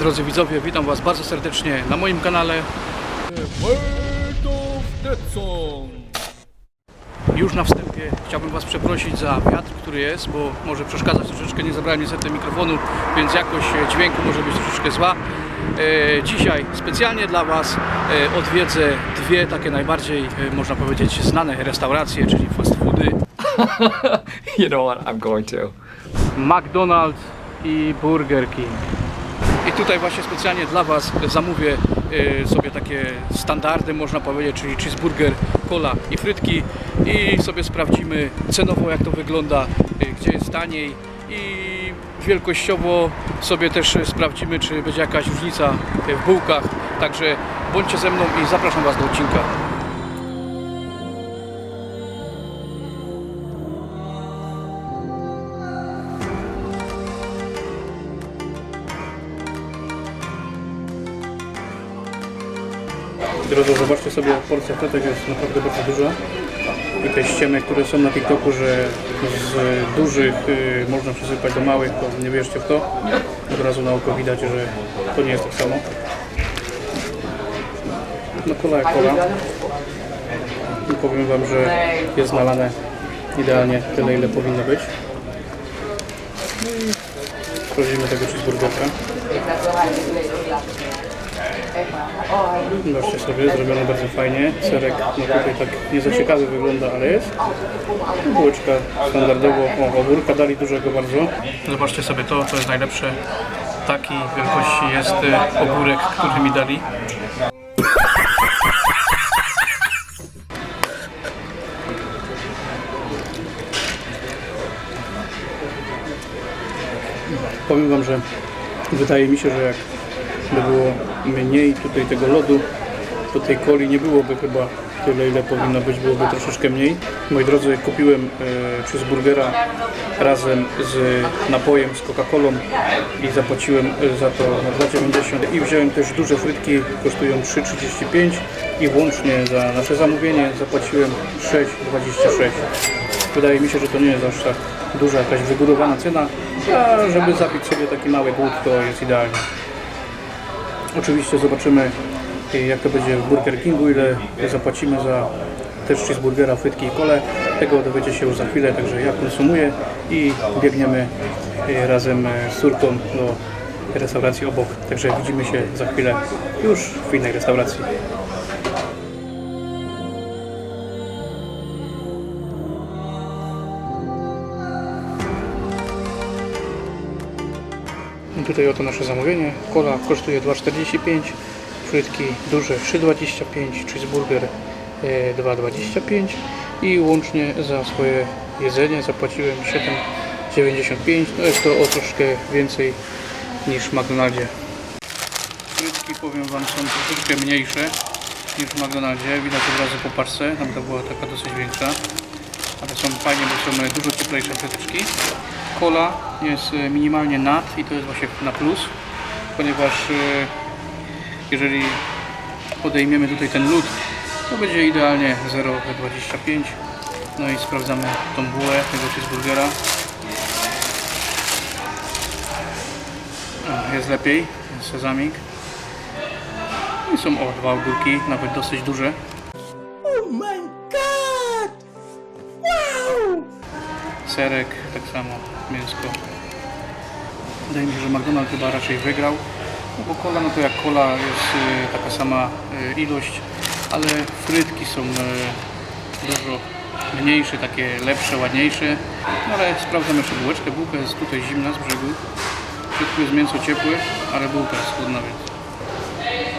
Drodzy widzowie, witam Was bardzo serdecznie na moim kanale. Już na wstępie chciałbym Was przeprosić za wiatr, który jest, bo może przeszkadzać troszeczkę, nie zabrałem niestety mikrofonu, więc jakość dźwięku może być troszeczkę zła. E, dzisiaj specjalnie dla Was e, odwiedzę dwie takie najbardziej, e, można powiedzieć, znane restauracje, czyli fast foody. You know what? I'm going to. McDonald's i Burger King. Tutaj właśnie specjalnie dla Was zamówię y, sobie takie standardy, można powiedzieć, czyli cheeseburger, cola i frytki i sobie sprawdzimy cenowo jak to wygląda, y, gdzie jest taniej i wielkościowo sobie też sprawdzimy, czy będzie jakaś różnica y, w bułkach. Także bądźcie ze mną i zapraszam Was do odcinka. Drodzy, zobaczcie sobie, porcja frytek jest naprawdę bardzo duża. I te ściemy, które są na TikToku, że z dużych y, można przesypać do małych, to nie wierzcie w to. Od razu na oko widać, że to nie jest tak samo. No kola jak kola. I powiem Wam, że jest nalane idealnie tyle, ile powinno być. Sprawdzimy tego cheeseburgera. Zobaczcie sobie, zrobione bardzo fajnie. Serek no tutaj tak nie za ciekawy wygląda, ale jest. Bułeczka standardowo, o, ogórka dali dużego bardzo. Zobaczcie sobie to, to jest najlepsze. Takiej wielkości jest y, ogórek, który mi dali. Powiem Wam, że wydaje mi się, że jak by było mniej tutaj tego lodu, to tej coli nie byłoby chyba tyle, ile powinno być, byłoby troszeczkę mniej. Moi drodzy, kupiłem e, cheeseburgera razem z napojem, z Coca-Colą i zapłaciłem e, za to na 2,90 i wziąłem też duże frytki, kosztują 3,35 i łącznie za nasze zamówienie zapłaciłem 6,26. Wydaje mi się, że to nie jest aż tak duża jakaś wygórowana cena, a żeby zabić sobie taki mały głód to jest idealnie. Oczywiście zobaczymy jak to będzie w Burger Kingu, ile zapłacimy za też cheeseburgera, frytki i kole. Tego dowiecie się już za chwilę, także ja konsumuję i biegniemy razem z córką do restauracji obok. Także widzimy się za chwilę już w innej restauracji. Tutaj oto nasze zamówienie. Kola kosztuje 2,45, frytki duże 3,25, cheeseburger e, 2,25 i łącznie za swoje jedzenie zapłaciłem 7,95. No jest to o troszkę więcej niż w McDonaldzie. Frytki powiem Wam są troszeczkę mniejsze niż w McDonaldzie. Widać od razu po parce, tam to była taka dosyć większa. Ale są fajnie, bo są dużo cieplejsze fryteczki. Cola jest e, minimalnie nad i to jest właśnie na plus, ponieważ e, jeżeli podejmiemy tutaj ten lód, to będzie idealnie 0,25 no i sprawdzamy tą bułę tego cheeseburgera jest lepiej, jest sezamik. I są o, dwa ogórki, nawet dosyć duże serek, tak samo mięsko. Wydaje mi się, że McDonald's chyba raczej wygrał, no bo cola, no to jak cola jest y, taka sama y, ilość, ale frytki są y, dużo mniejsze, takie lepsze, ładniejsze. No ale sprawdzam jeszcze bułeczkę, bułka jest tutaj zimna z brzegu. W jest mięso ciepłe, ale bułka jest chłodna, więc...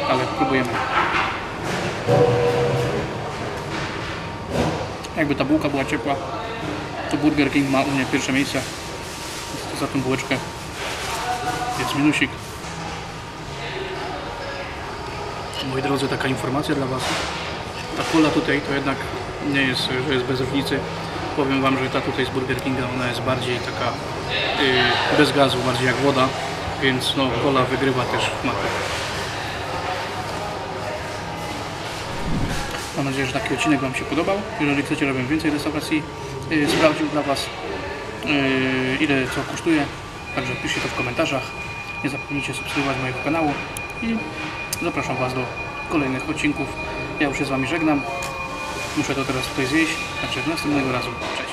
Ale próbujemy. Jakby ta bułka była ciepła, to Burger King ma u mnie pierwsze miejsce. Za tą bułeczkę jest minusik. Moi drodzy, taka informacja dla Was. Ta kola tutaj to jednak nie jest, że jest bez różnicy. Powiem Wam, że ta tutaj z Burger Kinga ona jest bardziej taka yy, bez gazu, bardziej jak woda, więc no kola wygrywa też w maku. Mam nadzieję, że taki odcinek Wam się podobał. Jeżeli chcecie, żebym więcej restauracji yy, sprawdził dla Was, yy, ile co kosztuje. Także piszcie to w komentarzach. Nie zapomnijcie subskrybować mojego kanału i zapraszam Was do kolejnych odcinków. Ja już się z Wami żegnam. Muszę to teraz tutaj zjeść, także do następnego razu. Cześć.